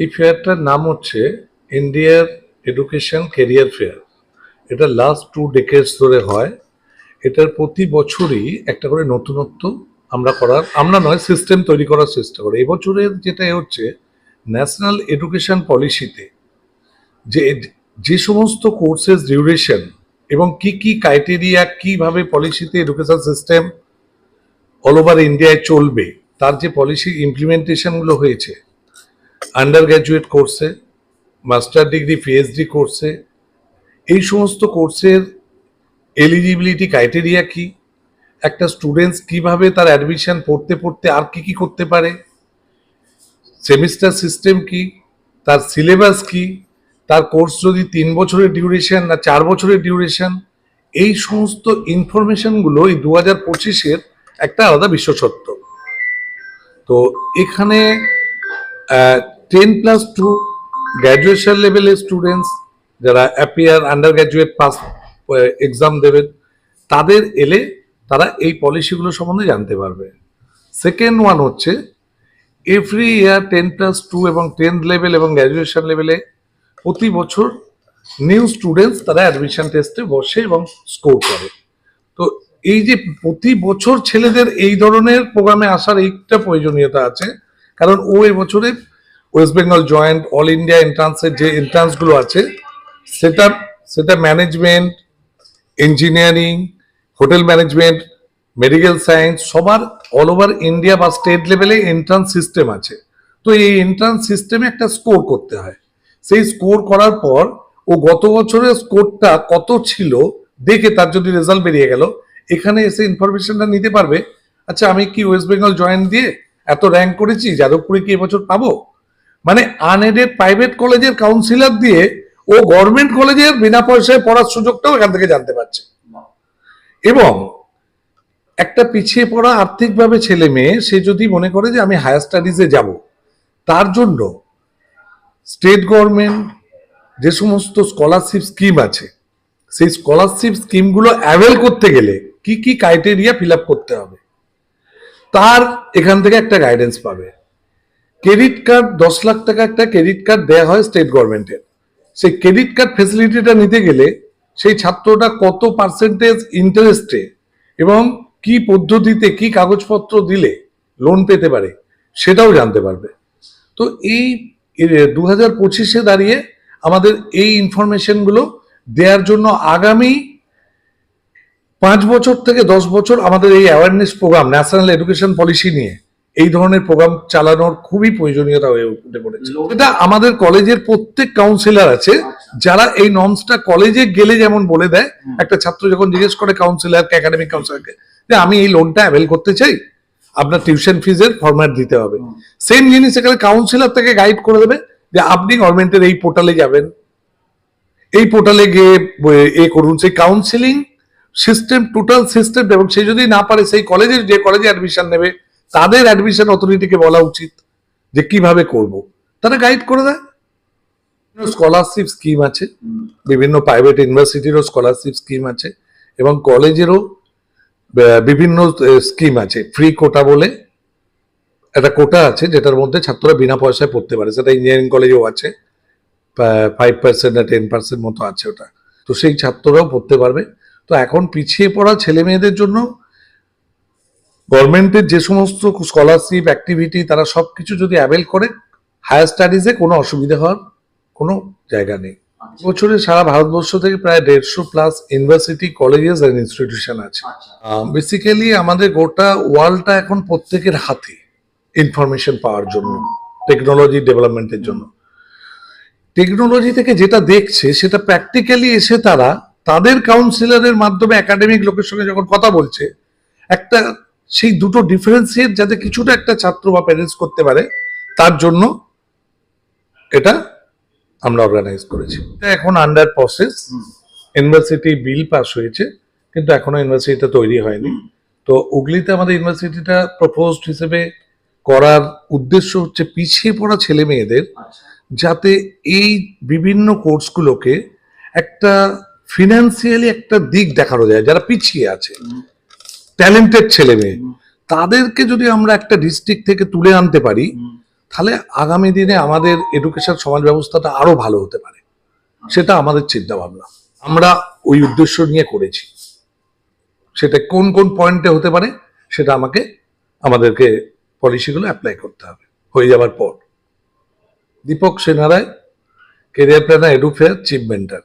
এই ফেয়ারটার নাম হচ্ছে ইন্ডিয়ার এডুকেশন কেরিয়ার ফেয়ার এটা লাস্ট টু ডেকেডস ধরে হয়। এটার প্রতি বছরই একটা করে নতুনত্ব আমরা করার, আমরা নয় সিস্টেম তৈরি করার চেষ্টা করি। এবছরের যেটা হচ্ছে ন্যাশনাল এডুকেশন পলিসিতে যে যে সমস্ত কোর্সেস ডিউরেশন এবং কি কি ক্রাইটেরিয়া কীভাবে পলিসিতে এডুকেশন সিস্টেম অল ওভার ইন্ডিয়ায় চলবে, তার যে পলিসি ইমপ্লিমেন্টেশনগুলো হয়েছে আন্ডার গ্র্যাজুয়েট কোর্সে, মাস্টার ডিগ্রি পিএইচডি কোর্সে, এই সমস্ত কোর্সের এলিজিবিলিটি ক্রাইটেরিয়া কি? একটা স্টুডেন্টস কীভাবে তার অ্যাডমিশন পড়তে পড়তে আর কি কি করতে পারে? সেমিস্টার সিস্টেম কি? তার সিলেবাস কি? তার কোর্স যদি তিন বছরের ডিউরেশন না চার বছরের ডিউরেশন এই সমস্ত ইনফরমেশনগুলো এই দু হাজার পঁচিশের একটা আলাদা বিশ্বসত্ব তো এখানে টেন প্লাস টু গ্র্যাজুয়েশন লেভেলের স্টুডেন্টস যারা appear undergraduate pass exam দেবেন, তাদের এলে তারা এই পলিসিগুলো সম্বন্ধে জানতে পারবে। সেকেন্ড ওয়ান হচ্ছে every year ten plus two এবং টেন্থ লেভেল এবং গ্র্যাজুয়েশন লেভেলে প্রতি বছর নিউ স্টুডেন্টস তারা অ্যাডমিশন টেস্টে বসে এবং স্কোর করে। তো এই যে প্রতি বছর ছেলেদের এই ধরনের প্রোগ্রামে আসার এইটা প্রয়োজনীয়তা আছে কারণ ও এবছরে West Bengal joint, all India এন্ট্রান্সের যে এন্ট্রান্সগুলো আছে, সেটা সেটা management engineering hotel management medical science সবার অল ওভার ইন্ডিয়া বা স্টেট লেভেলে এন্ট্রান্স সিস্টেম আছে। তো এই এন্ট্রান্স সিস্টেমে একটা স্কোর করতে হয়। সেই স্কোর করার পর ও গত বছরের স্কোরটা কত ছিল দেখে তার যদি রেজাল্ট বেরিয়ে গেল, এখানে এসে ইনফরমেশনটা নিতে পারবে আচ্ছা আমি কি ওয়েস্ট বেঙ্গল জয়েন দিয়ে এত র্যাঙ্ক করেছি, যাদবপুরে কি এবছর পাবো? মানে আনএডেড প্রাইভেট কলেজের কাউন্সিলর দিয়ে ও গভর্নমেন্ট কলেজের বিনা পয়সায় পড়ার সুযোগটাও এখান থেকে জানতে পারছে। এবং একটা পিছিয়ে পড়া আর্থিকভাবে ছেলে মেয়ে, সে যদি মনে করে যে আমি হায়ার স্টাডিজে যাব, তার জন্য স্টেট গভর্নমেন্ট যে সমস্ত স্কলারশিপ স্কিম আছে, সেই স্কলারশিপ স্কিমগুলো অ্যাভেল করতে গেলে কি কি ক্রাইটেরিয়া ফিল করতে হবে? তার এখান থেকে একটা গাইডেন্স পাবে। ক্রেডিট কার্ড দশ লাখ টাকা একটা ক্রেডিট কার্ড দেওয়া হয় স্টেট গভর্নমেন্টের সেই ক্রেডিট কার্ড ফেসিলিটিটা নিতে গেলে সেই ছাত্রটা কত পার্সেন্টেজ ইন্টারেস্টে এবং কি পদ্ধতিতে কি কাগজপত্র দিলে লোন পেতে পারে সেটাও জানতে পারবে। তো এই দু হাজার পঁচিশে দাঁড়িয়ে আমাদের এই ইনফরমেশনগুলো দেওয়ার জন্য আগামী পাঁচ বছর থেকে দশ বছর আমাদের এই awareness programme national education policy নিয়ে এই ধরনের প্রোগ্রাম চালানোর খুবই প্রয়োজনীয়তা হয়ে উঠে পড়েছে। এটা আমাদের কলেজের প্রত্যেক কাউন্সিলর আছে যারা এই নর্মসটা কলেজে গেলে যেমন বলে দেয় একটা ছাত্র যখন জিজ্ঞেস করে কাউন্সিলরকে একাডেমিক কাউন্সিলরকে যে আমি এই লোনটা অ্যাভেল করতে চাই আপনার টিউশন ফিজের ফরম্যাট দিতে হবে। সেম জিনিস এখানে কাউন্সিলর থেকে গাইড করে দেবে যে আপনি গভর্নমেন্টের এই পোর্টালে যাবেন এই পোর্টালে গিয়ে এ করুন সেই কাউন্সিলিং সিস্টেম টোটাল সিস্টেম এবং সে যদি না পারে, সেই কলেজের যে কলেজে অ্যাডমিশন নেবে, তাদের অ্যাডমিশন অথরিটিকে বলা উচিত যে কীভাবে করব। তারা গাইড করে দেয়। স্কলারশিপ স্কিম আছে, বিভিন্ন প্রাইভেট ইউনিভার্সিটিরও স্কলারশিপ স্কিম আছে, এবং কলেজেরও বিভিন্ন স্কিম আছে। ফ্রি কোটা বলে একটা কোটা আছে, যেটার মধ্যে ছাত্ররা বিনা পয়সায় পড়তে পারে। সেটা ইঞ্জিনিয়ারিং কলেজেও আছে ফাইভ পার্সেন্ট না টেন পার্সেন্ট মতো আছে ওটা। তো সেই ছাত্ররাও পড়তে পারবে। তো এখন পিছিয়ে পড়া ছেলে মেয়েদের জন্য গভর্নমেন্টের যে সমস্ত স্কলারশিপ অ্যাক্টিভিটি তারা সব কিছু যদি অ্যাভেল করে হায়ার স্টাডিজে কোনো অসুবিধা হওয়ার কোনো জায়গা নেই। বছরে সারা ভারতবর্ষ থেকে প্রায় দেড়শো plus university colleges and institution আছে। বেসিক্যালি আমাদের গোটা ওয়ার্ল্ডটা এখন প্রত্যেকের হাতে ইনফরমেশন পাওয়ার জন্য টেকনোলজি ডেভেলপমেন্টের জন্য। টেকনোলজি থেকে যেটা দেখছে সেটা প্র্যাকটিক্যালি এসে তারা তাদের কাউন্সিলরের মাধ্যমে একাডেমিক লোকের সঙ্গে যখন কথা বলছে একটা সেই দুটো ডিফারেন্সিয়েট যাতে কিছুটা একটা ছাত্র বা প্যারেন্টস করতে পারে তার জন্য এটা আমরা অর্গানাইজ করেছি। এখন under process university bill pass হয়েছে কিন্তু এখনও ইউনিভার্সিটিটা তৈরি হয়নি। তো উগলিতে আমাদের ইউনিভার্সিটিটা প্রপোজড হিসেবে করার উদ্দেশ্য হচ্ছে পিছিয়ে পড়া ছেলে মেয়েদের যাতে এই বিভিন্ন কোর্সগুলোকে একটা ফিনান্সিয়ালি একটা দিক দেখানো যায়, যারা পিছিয়ে আছে ট্যালেন্টেড ছেলে মেয়ে, তাদেরকে যদি আমরা একটা ডিস্ট্রিক্ট থেকে তুলে আনতে পারি, তাহলে আগামী দিনে আমাদের এডুকেশন সমাজ ব্যবস্থাটা আরও ভালো হতে পারে। সেটা আমাদের চিন্তা ভাবনা আমরা ওই উদ্দেশ্য নিয়ে করেছি। সেটা কোন কোন পয়েন্টে হতে পারে, সেটা আমাকে, আমাদেরকে পলিসিগুলো অ্যাপ্লাই করতে হবে। হয়ে যাবার পর। Deepak সেনারায় career planner Edufair chief mentor